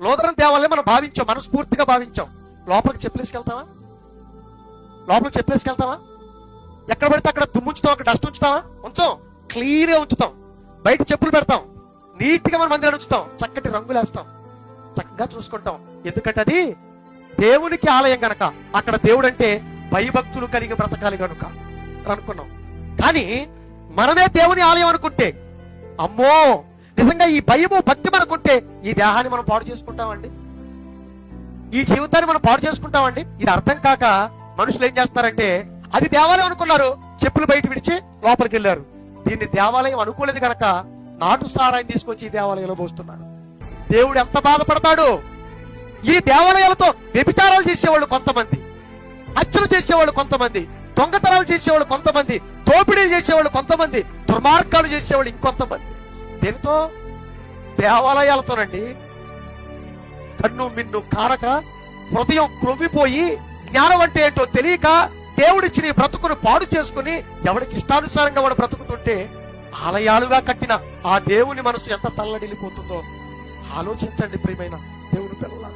లోదరం దేవాలయం మనం భావించాం మనస్ఫూర్తిగా భావించాం. లోపలికి చెప్పలేసుకెళ్తావా? లోపలికి చెప్పలేసుకెళ్తావా? ఎక్కడ పడితే అక్కడ దుమ్ముంచుతాం అక్కడ డస్ట్ ఉంచుతావా? ఉంచాం క్లీన్గా ఉంచుతాం. బయట చెప్పులు పెడతాం. నీట్గా మనం మందిరాన్ని ఉంచుతాం. చక్కటి రంగులేస్తాం. చక్కగా చూసుకుంటాం. ఎందుకంటే అది దేవునికి ఆలయం గనక. అక్కడ దేవుడు అంటే భయభక్తులు కలిగి బ్రతకాలి గనుక అనుకున్నాం. కానీ మనమే దేవుని ఆలయం అనుకుంటే అమ్మో! నిజంగా ఈ భయము భక్తి మనకుంటే ఈ దేహాన్ని మనం పాడు చేసుకుంటామండి? ఈ జీవితాన్ని మనం పాడు చేసుకుంటామండి? ఇది అర్థం కాక మనుషులు ఏం చేస్తారంటే అది దేవాలయం అనుకున్నారు చెప్పులు బయట విడిచి లోపలికి వెళ్ళారు. దీన్ని దేవాలయం అనుకోలేదు గనక నాటు సారాన్ని తీసుకొచ్చి ఈ దేవాలయంలో పోస్తున్నారు. దేవుడు ఎంత బాధపడతాడు? ఈ దేవాలయాలతో వ్యభిచారాలు చేసేవాళ్ళు కొంతమంది హత్యలు చేసేవాళ్ళు కొంతమంది దొంగతనాలు చేసేవాళ్ళు కొంతమంది దోపిడీలు చేసేవాళ్ళు కొంతమంది దుర్మార్గాలు చేసేవాళ్ళు ఇంకొంతమంది. దేనితో? దేవాలయాలతోనండి కన్ను మిన్ను కారక హృదయం క్రొవ్విపోయి జ్ఞానం అంటే ఏంటో తెలియక దేవుడిచ్చిన ఈ బ్రతుకును పాడు చేసుకుని ఎవడికి ఇష్టానుసారంగా వాడు బ్రతుకుతుంటే ఆలయాలుగా కట్టిన ఆ దేవుని మనసు ఎంత తల్లడిల్లిపోతుందో. ఆలోచించండి ప్రియమైన దేవుని పిల్లల